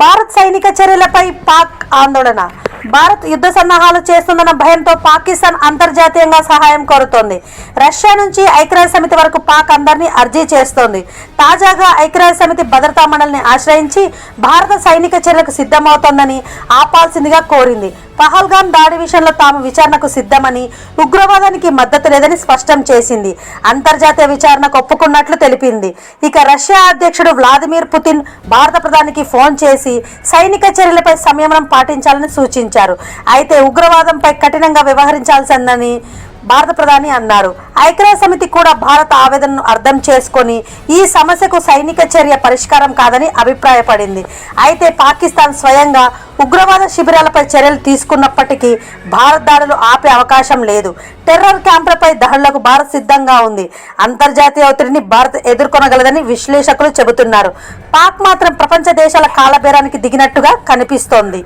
భారత్ సైనిక చర్యలపై పాక్ ఆందోళన. భారత్ యుద్ధ సన్నాహాలు చేస్తుందన్న భయంతో పాకిస్తాన్ అంతర్జాతీయంగా సహాయం కోరుతోంది. రష్యా నుంచి ఐక్యరాజ్య సమితి వరకు పాక్ అందరినీ అర్జీ చేస్తోంది. తాజాగా ఐక్యరాజ్య సమితి భద్రతా మండలిని ఆశ్రయించి భారత సైనిక చర్యలకు సిద్ధమవుతోందని ఆపాల్సిందిగా కోరింది. పహల్గాన్ దాడి విషయంలో తాము విచారణకు సిద్ధమని ఉగ్రవాదానికి మద్దతు లేదని స్పష్టం చేసింది. అంతర్జాతీయ విచారణకు ఒప్పుకున్నట్లు తెలిపింది. ఇక రష్యా అధ్యక్షుడు వ్లాదిమిర్ పుతిన్ భారత ప్రధానికి ఫోన్ చేసి సైనిక చర్యలపై సంయమనం పాటించాలని సూచించారు. అయితే ఉగ్రవాదంపై కఠినంగా వ్యవహరించాల్సిందని భారత ప్రధాని అన్నారు. ఐక్యరాజ్య సమితి కూడా భారత ఆవేదనను అర్థం చేసుకొని ఈ సమస్యకు సైనిక చర్య పరిష్కారం కాదని అభిప్రాయపడింది. అయితే పాకిస్తాన్ స్వయంగా ఉగ్రవాద శిబిరాలపై చర్యలు తీసుకున్నప్పటికీ భారత్ దాడులు ఆపే అవకాశం లేదు. టెర్రర్ క్యాంపులపై దాడులకు భారత్ సిద్ధంగా ఉంది. అంతర్జాతీయ ఒత్తిడిని భారత్ ఎదుర్కొనగలదని విశ్లేషకులు చెబుతున్నారు. పాక్ మాత్రం ప్రపంచ దేశాల కాలబేరానికి దిగినట్టుగా కనిపిస్తోంది.